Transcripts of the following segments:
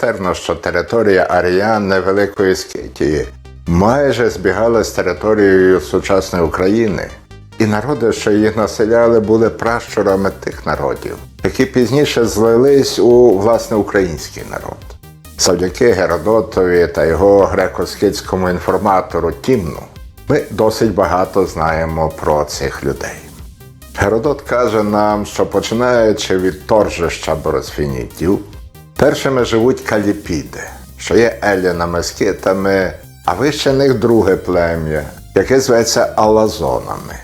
Характерно, що територія аріян невеликої Скитії майже збігала з територією сучасної України, і народи, що їх населяли, були пращурами тих народів, які пізніше злились у власне український народ. Завдяки Геродотові та його греко-скитському інформатору Тімну ми досить багато знаємо про цих людей. Геродот каже нам, що починаючи від торжища боросфінітів, першими живуть каліпіди, що є елінами скитами, а вище них друге плем'я, яке зветься Алазонами.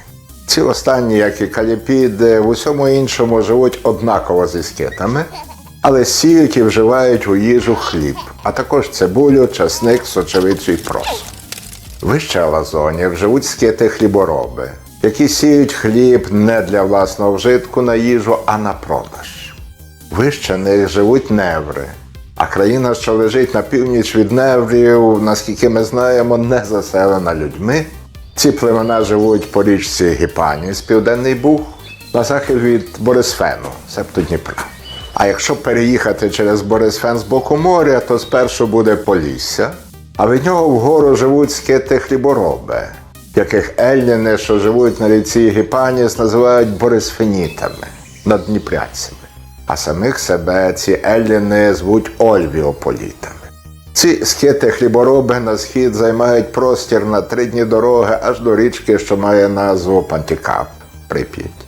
Ці останні, як і каліпіди, в усьому іншому живуть однаково зі скитами, але сіють і вживають у їжу хліб, а також цибулю, часник, сочевицю і просу. Вище Алазонів живуть скити хлібороби, які сіють хліб не для власного вжитку на їжу, а на продаж. Вище них живуть неври, а країна, що лежить на північ від неврів, наскільки ми знаємо, не заселена людьми. Ці племена живуть по річці Гіпаніс, Південний Буг, на захід від Борисфену, себто Дніпра. А якщо переїхати через Борисфен з боку моря, то спершу буде Полісся, а від нього вгору живуть скити хлібороби, яких ельніни, що живуть на ріці Гіпаніс, називають борисфенітами, наддніпрянцями. А самих себе ці елліни звуть ольвіополітами. Ці скити хлібороби на схід займають простір на три дні дороги аж до річки, що має назву Пантікап Прип'ять.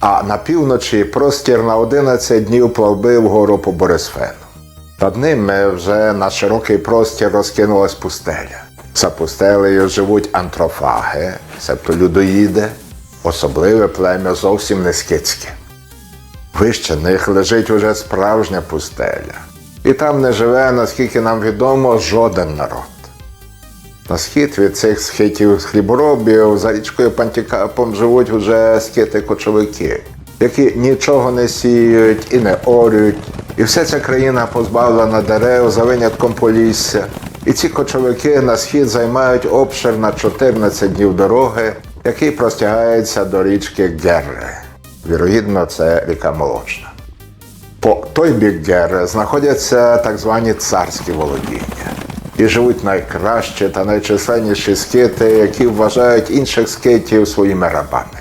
А на півночі простір на 11 днів плавби вгору по Борисфену. Над ними вже на широкий простір розкинулась пустеля. За пустелею живуть антрофаги, себто людоїди, особливе плем'я зовсім не скитське. Вище них лежить уже справжня пустеля. І там не живе, наскільки нам відомо, жоден народ. На схід від цих схитів хліборобів за річкою Пантікапом живуть уже скити-кочовики, які нічого не сіють і не орють. І вся ця країна позбавлена дерев за винятком полісся. І ці кочовики на схід займають обшир на 14 днів дороги, який простягається до річки Герре. Вірогідно, це ріка Молочна. По той бік Герре знаходяться так звані царські володіння. І живуть найкращі та найчисленніші скити, які вважають інших скитів своїми рабами.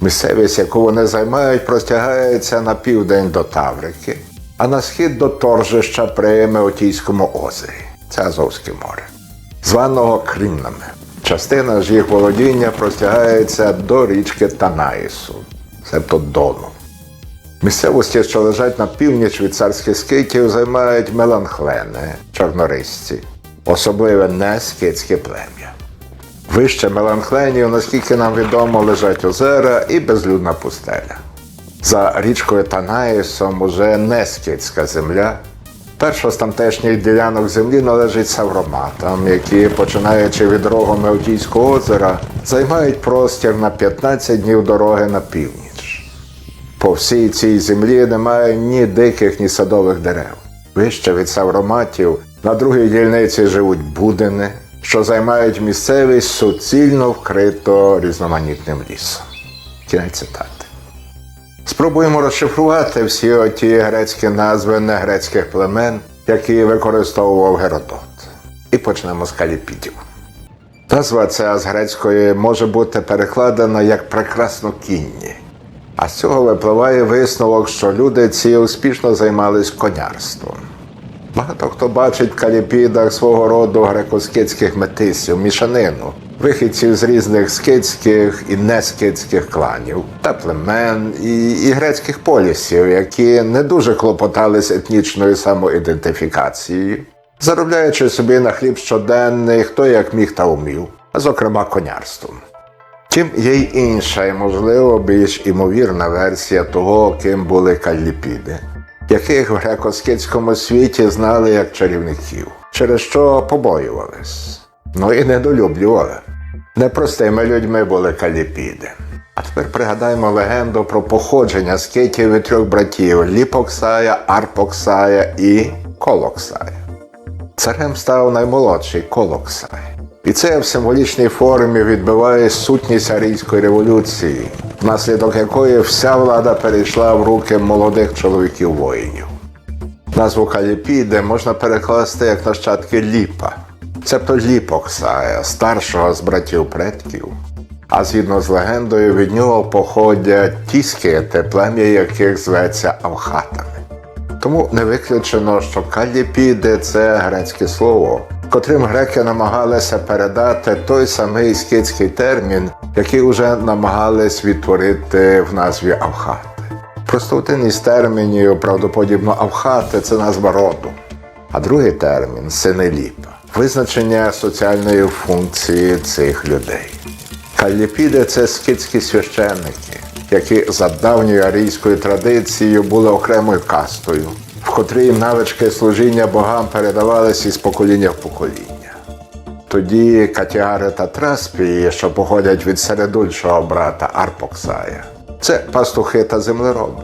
Місцевість, яку вони займають, простягається на південь до Таврики, а на схід до торжища при Меотійському озері це Азовське море, званого Крімнами. Частина ж їх володіння простягається до річки Танаїсу, себто Дону. Місцевості, що лежать на північ від царських скитів, займають меланхлени, чорнорисці, особливе не скитське плем'я. Вище меланхленів, наскільки нам відомо, лежать озера і безлюдна пустеля. За річкою Танаїсом уже не земля. Перша з тамтешніх ділянок землі належить савроматам, які, починаючи від рогу Меотійського озера, займають простір на 15 днів дороги на північ. По всій цій землі немає ні диких, ні садових дерев. Вище від савроматів на другій дільниці живуть будини, що займають місцевість суцільно вкрито різноманітним лісом. Кінець цитати. Спробуємо розшифрувати всі оті грецькі назви негрецьких племен, які використовував Геродот. І почнемо з каліпідів. Назва ця з грецької може бути перекладена як прекрасно кінні. А з цього випливає висновок, що люди ці успішно займались конярством. Багато хто бачить в каліпідах свого роду греко-скитських метисів, мішанину, вихідців з різних скитських і нескитських кланів та племен і, і грецьких полісів, які не дуже клопотались етнічною самоідентифікацією, заробляючи собі на хліб щоденний, хто як міг та умів, а зокрема конярством. Втім, є й інша і, можливо, більш імовірна версія того, ким були калліпіди, яких в греко-скитському світі знали як чарівників, через що побоювались, ну і недолюблювали. Непростими людьми були каліпіди. А тепер пригадаємо легенду про походження скитів від трьох братів Ліпоксая, Арпоксая і Колоксая. Царем став наймолодший Колоксай. І це в символічній формі відбиває сутність арійської революції, внаслідок якої вся влада перейшла в руки молодих чоловіків воїнів. Назву Каліпіди можна перекласти як нащадки ліпа, цебто ліпоксая, старшого з братів предків. А згідно з легендою, від нього походять ті скити, плем'я яких зветься Авхатами. Тому не виключено, що каліпіди це грецьке слово, котрим греки намагалися передати той самий скітський термін, який уже намагались відтворити в назві Авхати. Просто один із термінів, правдоподібно Авхати це назва роду. А другий термін сини ліпа визначення соціальної функції цих людей. Каліпіди це скітські священники, які за давньою арійською традицією були окремою кастою, в котрій навички служіння богам передавалися із покоління в покоління. Тоді катіари та траспії, що походять від середульшого брата Арпоксая, це пастухи та землероби,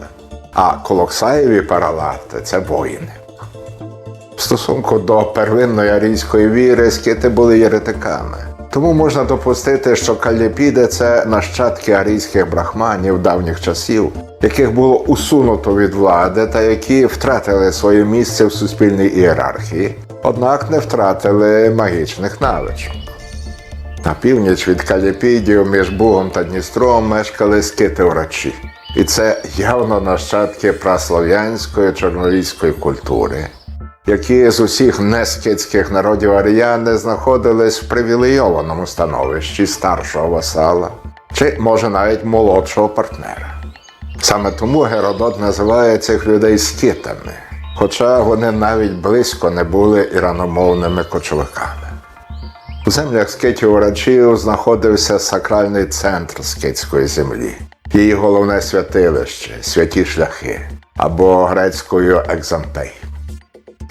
а колоксаєві паралати це воїни. В стосунку до первинної арійської віри скити були єретиками. Тому можна допустити, що каліпіди це нащадки арійських брахманів давніх часів, яких було усунуто від влади та які втратили своє місце в суспільній ієрархії, однак не втратили магічних навичок. На північ від Каліпідів між Бугом та Дністром мешкали скити урачі. І це явно нащадки праслов'янської чорнолійської культури, які з усіх нескітських народів аріяни знаходились в привілейованому становищі старшого васала, чи може навіть молодшого партнера. Саме тому Геродот називає цих людей скитами, хоча вони навіть близько не були іраномовними кочовиками. У землях скитів урачів знаходився сакральний центр скитської землі, її головне святилище, святі шляхи або грецькою екзампей.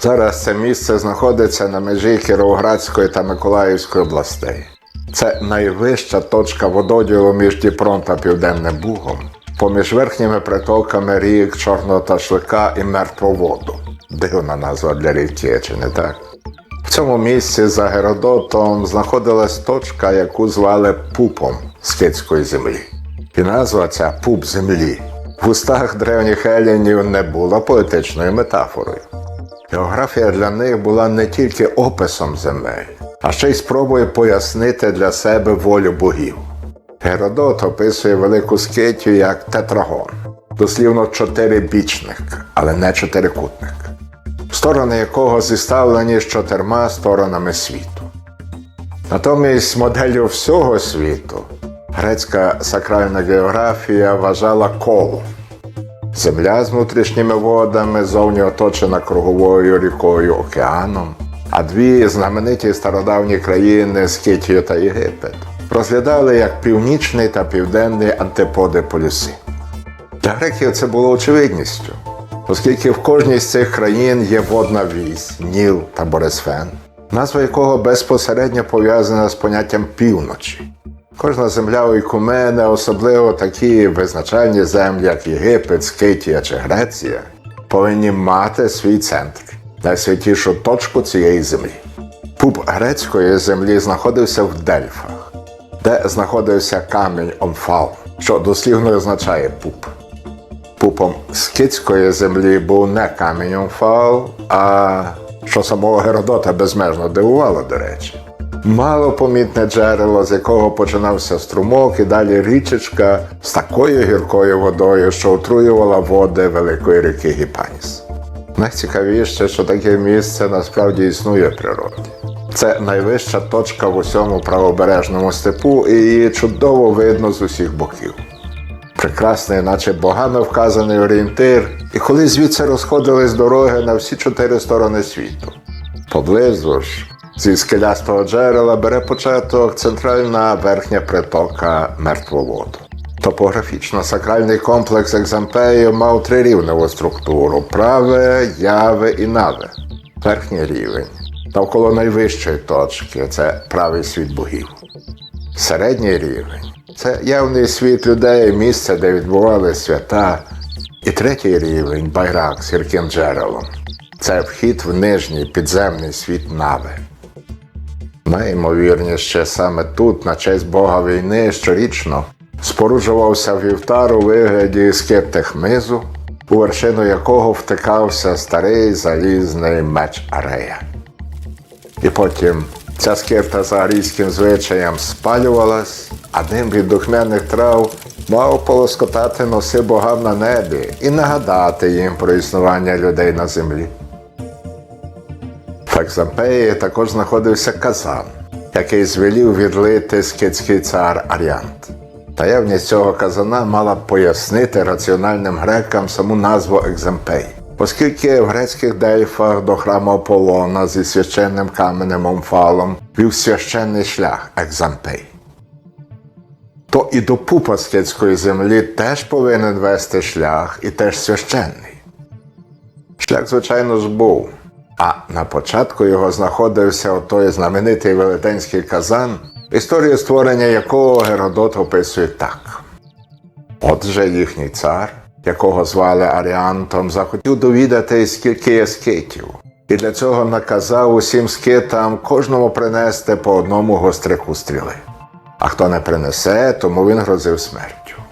Зараз це місце знаходиться на межі Кіровоградської та Миколаївської областей. Це найвища точка вододілу між Дніпром та Південним Бугом, поміж верхніми притоками рік Чорного Ташлика і Мертвоводу. Дивна назва для ріки, чи не так? В цьому місці за Геродотом знаходилась точка, яку звали Пупом скитської землі. І назва ця пуп землі в устах древніх елінів не була поетичною метафорою. Географія для них була не тільки описом земель, а ще й спробою пояснити для себе волю богів. Геродот описує велику скитю як тетрагон, дослівно чотирибічник, але не чотирикутник, сторони якого зіставлені з чотирма сторонами світу. Натомість моделлю всього світу грецька сакральна географія вважала коло. Земля з внутрішніми водами зовні оточена круговою рікою океаном, а дві знамениті стародавні країни Скітію та Єгипет розглядали як північний та південний антиподи полюси. Для греків це було очевидністю, оскільки в кожній з цих країн є водна вісь, Ніл та Борисфен, назва якого безпосередньо пов'язана з поняттям півночі. Кожна земля у Ікумене, особливо такі визначальні землі, як Єгипет, Скитія чи Греція, повинні мати свій центр, найсвятішу точку цієї землі. Пуп грецької землі знаходився в Дельфах, де знаходився камінь Омфал, що дослівно означає пуп. Пупом скитської землі був не камінь Омфал, а що самого Геродота безмежно дивувало, до речі малопомітне джерело, з якого починався струмок, і далі річечка з такою гіркою водою, що отруювала води великої ріки Гіпаніс. Найцікавіше, що таке місце насправді існує в природі. Це найвища точка в усьому правобережному степу, і її чудово видно з усіх боків. Прекрасний, наче богами вказаний орієнтир, і коли звідси розходились дороги на всі чотири сторони світу. Поблизу ж Зі скелястого джерела бере початок центральна верхня притока мертвоводу. Топографічно сакральний комплекс Екзампеї мав трирівневу структуру праве, яве і наве. Верхній рівень. Навколо найвищої точки це правий світ богів. Середній рівень це явний світ людей, місце, де відбували свята. І третій рівень байрак з гірким джерелом. Це вхід в нижній підземний світ нави. Найімовірніше, саме тут, на честь Бога війни, щорічно споруджувався вівтар у вигляді скептехмизу, у вершину якого втикався старий залізний меч Арея. І потім ця скирта за арійським звичаєм спалювалась, а дим від духмяних трав мав полоскотати носи богам на небі і нагадати їм про існування людей на землі. Екзампеї також знаходився казан, який звелів відлити скитський цар Аріант. Таємність цього казана мала пояснити раціональним грекам саму назву Екзампей, оскільки в грецьких дельфах до храму Аполлона зі священним каменем Омфалом вів священний шлях Екзампей. То і до пупа скитської землі теж повинен вести шлях і теж священний. Шлях, звичайно ж, був. А на початку його знаходився отой знаменитий велетенський казан, історію створення якого Геродот описує так. Отже, їхній цар, якого звали Аріантом, захотів довідати, скільки є скитів, і для цього наказав усім скитам кожному принести по одному гострику стріли. А хто не принесе, тому він грозив смертю.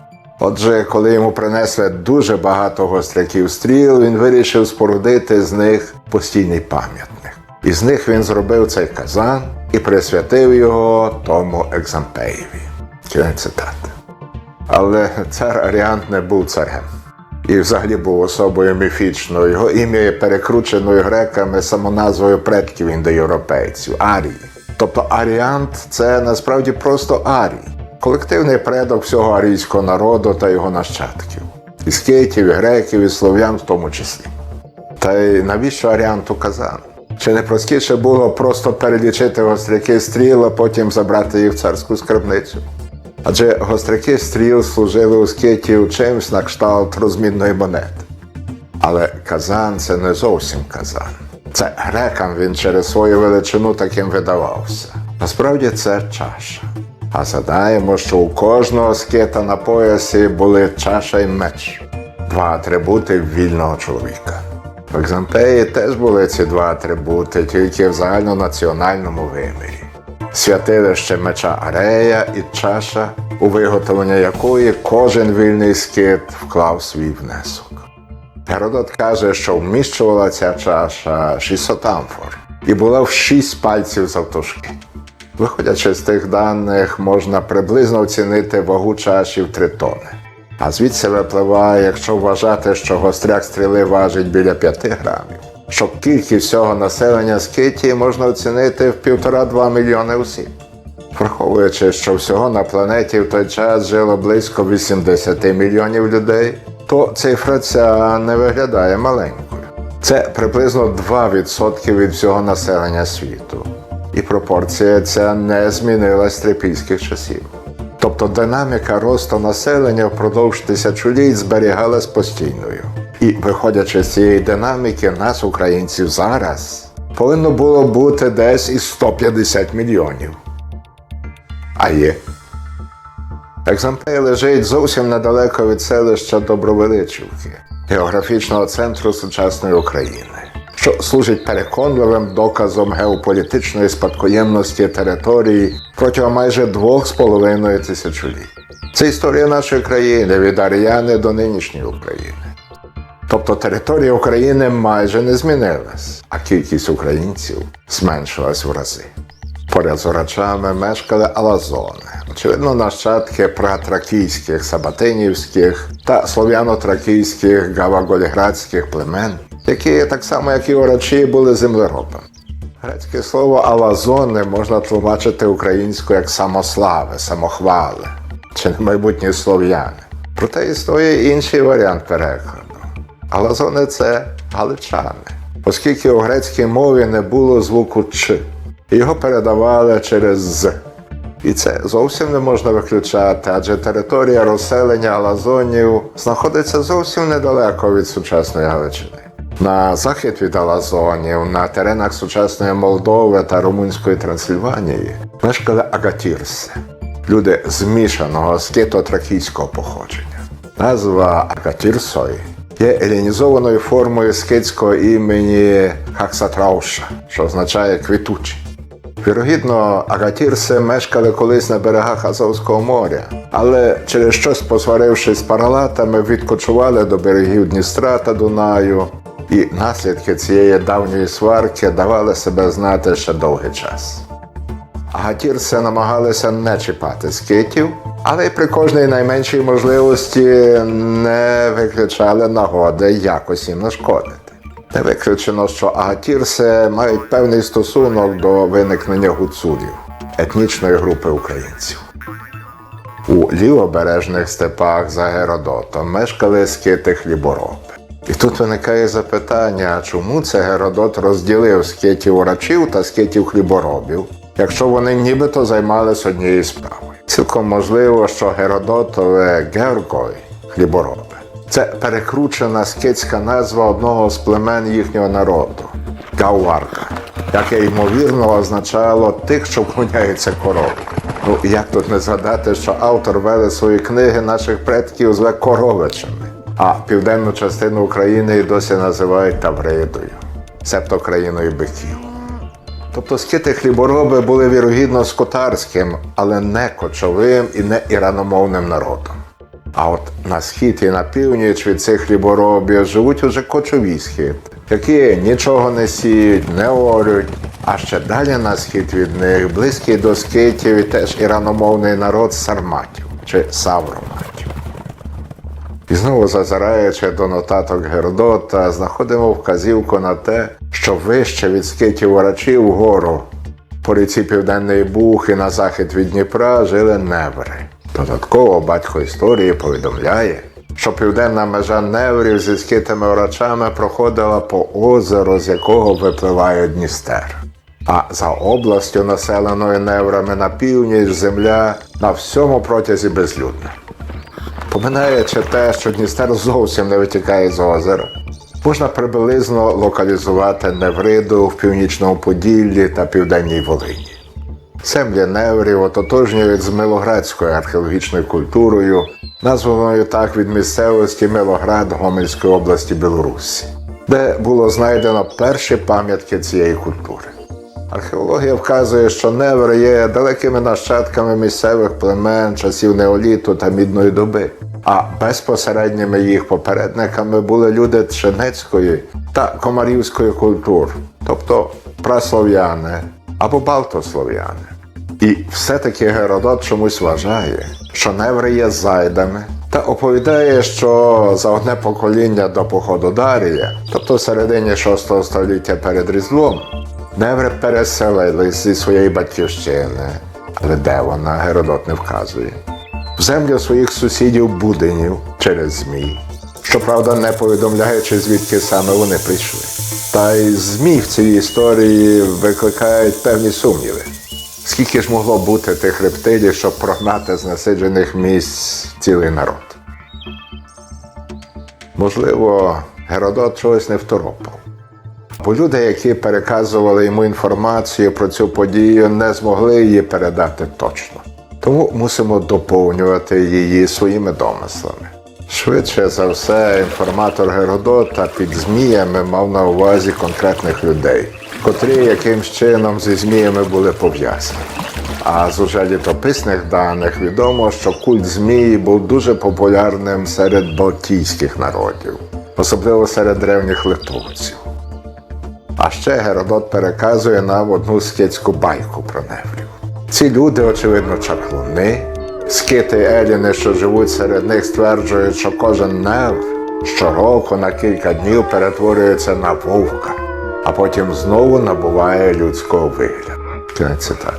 Отже, коли йому принесли дуже багато гостряків стріл, він вирішив спорудити з них постійний пам'ятник. І з них він зробив цей казан і присвятив його тому Екзампеєві. Кінець цитати. Але цар Аріант не був царем. І взагалі був особою міфічною. Його ім'я є перекрученою греками самоназвою предків індоєвропейців Арії. Тобто Аріант це насправді просто Арій, колективний предок всього арійського народу та його нащадків, і скейтів, і греків, і слов'ян в тому числі. Та й навіщо Аріанту казан? Чи не простіше було просто перелічити гостряки стріл, а потім забрати їх в царську скарбницю? Адже гостряки стріл служили у скитів чимсь на кшталт розмінної монети. Але казан це не зовсім казан. Це грекам він через свою величину таким видавався. Насправді це чаша. А згадаємо, що у кожного скита на поясі були чаша і меч два атрибути вільного чоловіка. В Екзампеї теж були ці два атрибути, тільки в загальнонаціональному вимірі. Святилище меча Арея і чаша, у виготовлення якої кожен вільний скит вклав свій внесок. Геродот каже, що вміщувала ця чаша 600 амфор і була в 6 пальців завтовшки. Виходячи з тих даних, можна приблизно оцінити вагу чаші в 3 тони. А звідси випливає, якщо вважати, що гостряк стріли важить біля 5 грамів, що кількість всього населення Скитії можна оцінити в 1,5-2 мільйони осіб. Враховуючи, що всього на планеті в той час жило близько 80 мільйонів людей, то цифра ця не виглядає маленькою. Це приблизно 2% від всього населення світу. І пропорція ця не змінилась з трипільських часів. Тобто динаміка росту населення впродовж тисячоліть зберігалась постійною. І виходячи з цієї динаміки, нас, українців, зараз повинно було бути десь із 150 мільйонів. А є. Екзампей лежить зовсім недалеко від селища Добровеличівки, географічного центру сучасної України, що служить переконливим доказом геополітичної спадкоємності території протягом майже двох з половиною тисячоліть. Це історія нашої країни від Аріани до нинішньої України. Тобто територія України майже не змінилась, а кількість українців зменшилась в рази. Поряд з орачами мешкали алазони, очевидно, нащадки пратракійських, сабатинівських та слов'яно-тракійських гаваголіградських племен, які так само, як і орачі, були землеробами. Грецьке слово алазони можна тлумачити українською як самослави, самохвали чи не майбутні слов'яни. Проте існує інший варіант перекладу. Алазони це галичани, оскільки у грецькій мові не було звуку Ч. Його передавали через з. І це зовсім не можна виключати, адже територія розселення Алазонів знаходиться зовсім недалеко від сучасної Галичини. На захід від Алазонів, на теренах сучасної Молдови та Румунської Трансильванії мешкали агатірси, люди змішаного скито-тракійського походження. Назва Агатірсой є елінізованою формою скитського імені Хаксатрауша, що означає квітучий. Вірогідно, агатірси мешкали колись на берегах Азовського моря, але через щось посварившись з паралатами, відкочували до берегів Дністра та Дунаю, і наслідки цієї давньої сварки давали себе знати ще довгий час. Агатірси намагалися не чіпати скитів, але й при кожній найменшій можливості не виключали нагоди якось їм нашкодити. Не виключено, що агатірси мають певний стосунок до виникнення гуцулів етнічної групи українців. У лівобережних степах за Геродотом мешкали скити хлібороби. І тут виникає запитання, чому це Геродот розділив скитів урачів та скитів хліборобів, якщо вони нібито займалися однією справою. Цілком можливо, що Геродотове Гергой хлібороби це перекручена скитська назва одного з племен їхнього народу Гауарка, яке ймовірно означало тих, що вклоняються корові. Ну як тут не згадати, що автор вели свої книги наших предків зве коровичами, а південну частину України досі називають Тавридою, себто країною биків. Тобто скити хлібороби були вірогідно скотарським, але не кочовим і не іраномовним народом. А от на схід і на північ від цих хліборобів живуть уже кочові схід, які нічого не сіють, не орють. А ще далі на схід від них близький до скитів і теж іраномовний народ сарматів чи савроматів. І знову зазираючи до нотаток Геродота, знаходимо вказівку на те, що вище від скитів орачів вгору по ріці Південний Буг і на захід від Дніпра жили неври. Додатково батько історії повідомляє, що південна межа неврів зі скитими орачами проходила по озеру, з якого випливає Дністер. А за областю, населеною неврами на північ, земля на всьому протязі безлюдна. Поминаючи те, що Дністер зовсім не витікає з озера, можна приблизно локалізувати Невриду в північному Поділлі та Південній Волині. Землі Неврів ототожнюють з Милоградською археологічною культурою, названою так від місцевості Милоград Гомельської області Білорусі, де було знайдено перші пам'ятки цієї культури. Археологія вказує, що неври є далекими нащадками місцевих племен часів неоліту та мідної доби, а безпосередніми їх попередниками були люди Тшенецької та комарівської культур, тобто праслов'яни або балтослов'яни. І все-таки Геродот чомусь вважає, що неври є зайдами, та оповідає, що за одне покоління до походу Дарія, тобто в середині VI століття перед Різдвом, неври переселились зі своєї батьківщини, але де вона Геродот не вказує. Землю своїх сусідів будинів через змій, щоправда, не повідомляючи, звідки саме вони прийшли. Та й змій в цій історії викликають певні сумніви. Скільки ж могло бути тих рептилій, щоб прогнати з насиджених місць цілий народ? Можливо, Геродот чогось не второпав. Бо люди, які переказували йому інформацію про цю подію, не змогли її передати точно. Тому мусимо доповнювати її своїми домислами. Швидше за все, інформатор Геродота під зміями мав на увазі конкретних людей, котрі якимсь чином зі зміями були пов'язані. А з уже літописних даних відомо, що культ змії був дуже популярним серед балтійських народів, особливо серед древніх литовців. А ще Геродот переказує нам одну скітську байку про неврів. Ці люди, очевидно, чаклуни. Скити Еліни, що живуть серед них, стверджують, що кожен невр щороку на кілька днів перетворюється на вовка, а потім знову набуває людського вигляду. Кінець цитати.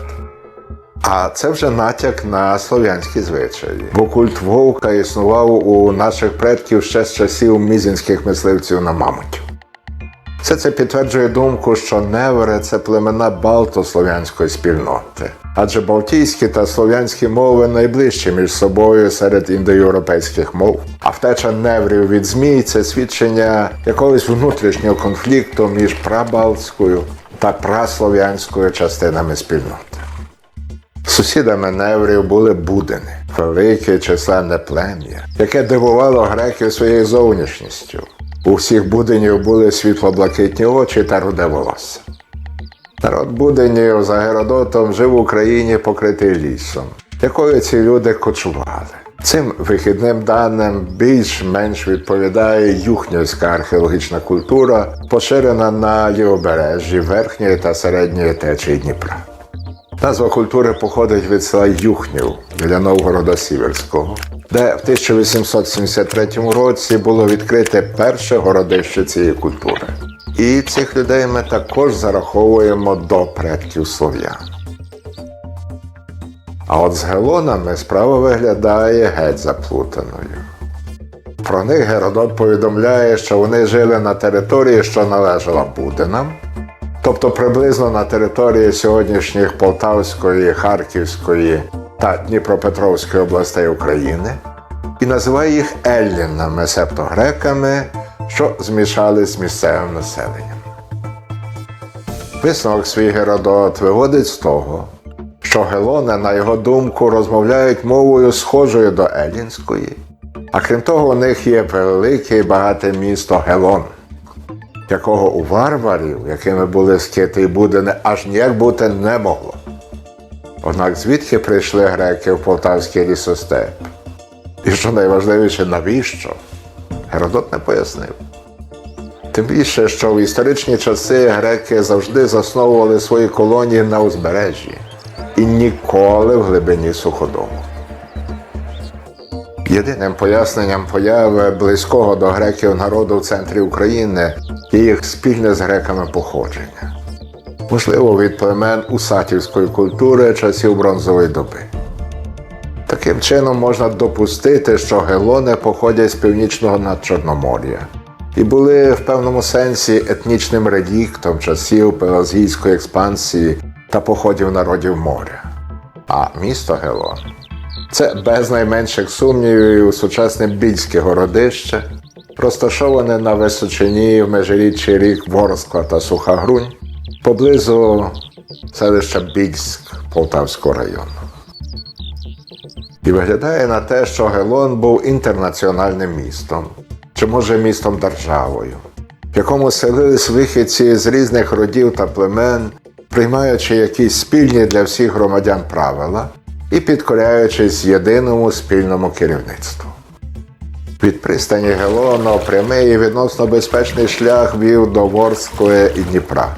А це вже натяк на слов'янські звичаї, бо культ вовка існував у наших предків ще з часів мізінських мисливців на мамутів. Все це підтверджує думку, що невери це племена балтослов'янської спільноти, адже балтійські та слов'янські мови найближчі між собою серед індоєвропейських мов. А втеча неврів від змій це свідчення якогось внутрішнього конфлікту між прабалтською та праслов'янською частинами спільноти. Сусідами неврів були будини, велике численне плем'я, яке дивувало греків своєю зовнішністю. У всіх будинів були світло-блакитні очі та руде волосся. Народ буденів за Геродотом жив в Україні покритий лісом, якою ці люди кочували. Цим вихідним даним більш-менш відповідає юхнівська археологічна культура, поширена на лівобережжі верхньої та середньої течії Дніпра. Назва культури походить від села Юхнів біля Новгорода Сіверського, де в 1873 році було відкрите перше городище цієї культури. І цих людей ми також зараховуємо до предків слов'ян. А от з гелонами справа виглядає геть заплутаною. Про них Геродот повідомляє, що вони жили на території, що належала Будинам, тобто приблизно на території сьогоднішніх Полтавської, Харківської та Дніпропетровської областей України, і називає їх еллінами, себто греками, що змішались з місцевим населенням. Висновок свій Геродот виводить з того, що гелони, на його думку, розмовляють мовою схожою до елінської, а крім того, у них є велике і багате місто Гелон, якого у варварів, якими були скити і будини, аж ніяк бути не могло. Однак звідки прийшли греки в полтавський лісостеп? І що найважливіше, навіщо? Геродот не пояснив. Тим більше, що в історичні часи греки завжди засновували свої колонії на узбережжі і ніколи в глибині суходолу. Єдиним поясненням появи близького до греків народу в центрі України є їх спільне з греками походження, можливо, від племен усатівської культури часів бронзової доби. Таким чином можна допустити, що гелони походять з північного надчорномор'я і були в певному сенсі етнічним редіктом часів пелазгійської експансії та походів народів моря. А місто Гелон це без найменших сумнівів сучасне більське городище, розташоване на височині в межиріччі рік Ворскла та Сухагрунь, поблизу селища Більськ Полтавського району. І виглядає на те, що Гелон був інтернаціональним містом, чи може містом державою, в якому селились вихідці з різних родів та племен, приймаючи якісь спільні для всіх громадян правила і підкоряючись єдиному спільному керівництву. Від пристані Гелону прямий і відносно безпечний шлях вів до Ворскли і Дніпра,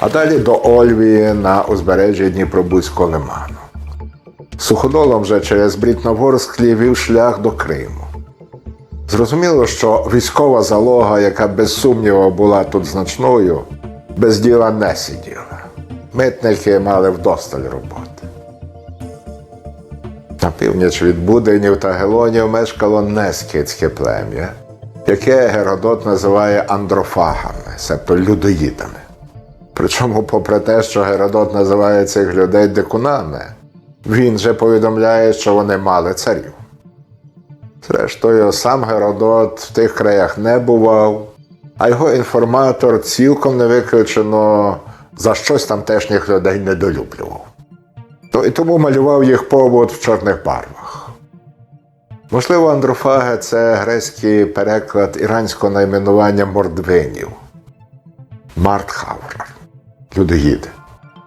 а далі до Ольвії на узбережжі Дніпробузького лиману. Суходолом вже через Брітноворсклі вів шлях до Криму. Зрозуміло, що військова залога, яка без сумніву була тут значною, без діла не сиділа. Митники мали вдосталь роботи. На північ від Буденів та Гелонів мешкало нескітське плем'я, яке Геродот називає андрофагами, себто людоїдами. Причому, попри те, що Геродот називає цих людей дикунами, він же повідомляє, що вони мали царів. Зрештою, сам Геродот в тих краях не бував, а його інформатор цілком не виключено за щось тамтешніх людей недолюблював. То і тому малював їх побут в чорних барвах. Можливо, андрофаги це грецький переклад іранського найменування мордвинів Мартхавр, людоїди.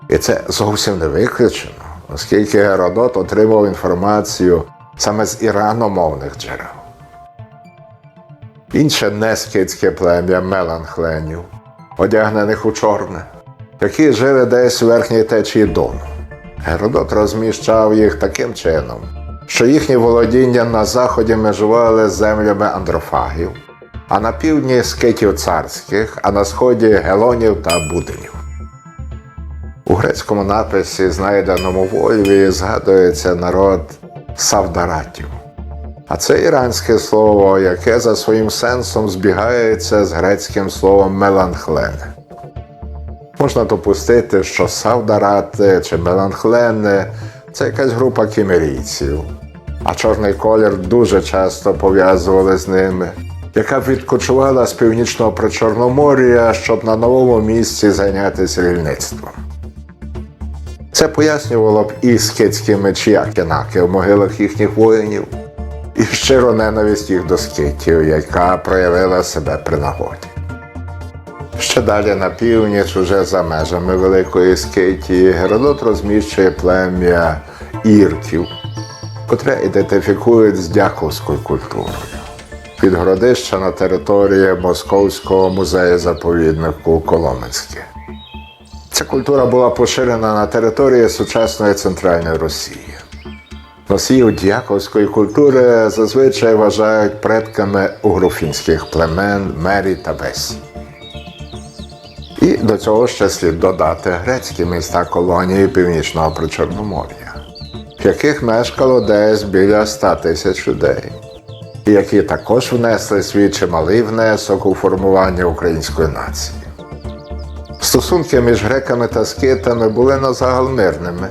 І це зовсім не виключено, оскільки Геродот отримав інформацію саме з іраномовних джерел. Інше нескітське плем'я меланхленів, одягнених у чорне, які жили десь у верхній течії Дону. Геродот розміщав їх таким чином, що їхні володіння на заході межували з землями андрофагів, а на півдні скитів царських, а на сході гелонів та буденів. У грецькому написі, знайденому в Ольвії, згадується народ савдаратів. А це іранське слово, яке за своїм сенсом збігається з грецьким словом меланхлене. Можна допустити, що савдарати чи меланхлени це якась група кімерійців, а чорний колір дуже часто пов'язували з ними, яка відкочувала з північного причорномор'я, щоб на новому місці зайнятися вільництвом. Це пояснювало б і скитські мечі Акенаки в могилах їхніх воїнів, і щиро ненависть їх до скитів, яка проявила себе при нагоді. Ще далі на північ, уже за межами Великої Скитії, Геродот розміщує плем'я ірків, котре ідентифікують з дяковською культурою. Підгородища на території Московського музею заповіднику Коломенське. Ця культура була поширена на території сучасної центральної Росії. Носіїв діяковської культури зазвичай вважають предками угрофінських племен Мері та Бесі. І до цього ще слід додати грецькі міста колонії Північного Причорномор'я, в яких мешкало десь біля 100 тисяч людей, які також внесли свій чималий внесок у формування української нації. Стосунки між греками та скитами були назагал мирними,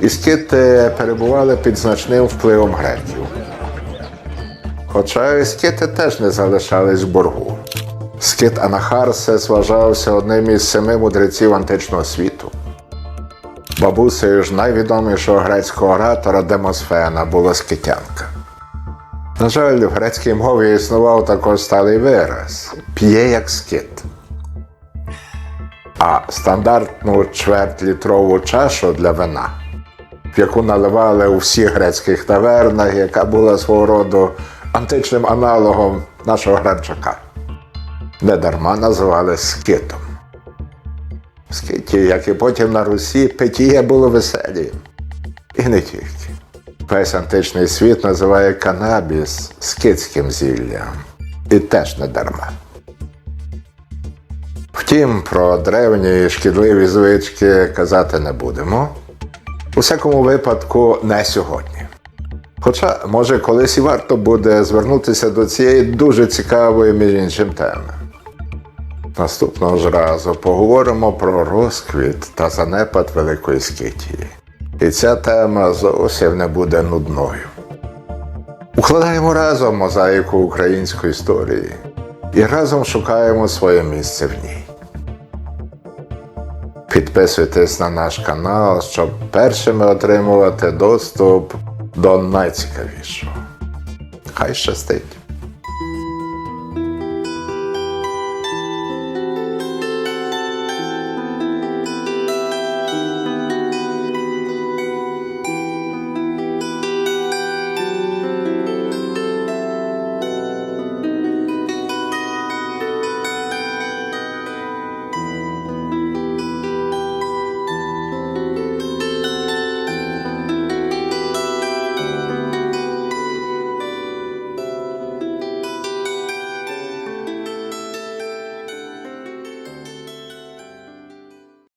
і скити перебували під значним впливом греків. Хоча і скити теж не залишались в боргу. Скит Анахарсес вважався одним із семи мудреців античного світу. Бабусею ж найвідомішого грецького оратора Демосфена була скитянка. На жаль, в грецькій мові існував також сталий вираз п'є як скит. А стандартну чвертьлітрову чашу для вина, в яку наливали у всіх грецьких тавернах, яка була свого роду античним аналогом нашого гранчака, недарма називали скитом. В скиті, як і потім на Русі, питіє було веселі. І не тільки. Весь античний світ називає канабіс скитським зіллям. І теж не дарма. Втім, про древні і шкідливі звички казати не будемо. У всякому випадку, не сьогодні. Хоча, може, колись і варто буде звернутися до цієї дуже цікавої, між іншим теми. Наступного ж разу поговоримо про розквіт та занепад Великої Скитії. І ця тема зовсім не буде нудною. Укладаємо разом мозаїку української історії і разом шукаємо своє місце в ній. Підписуйтесь на наш канал, щоб першими отримувати доступ до найцікавішого. Хай щастить!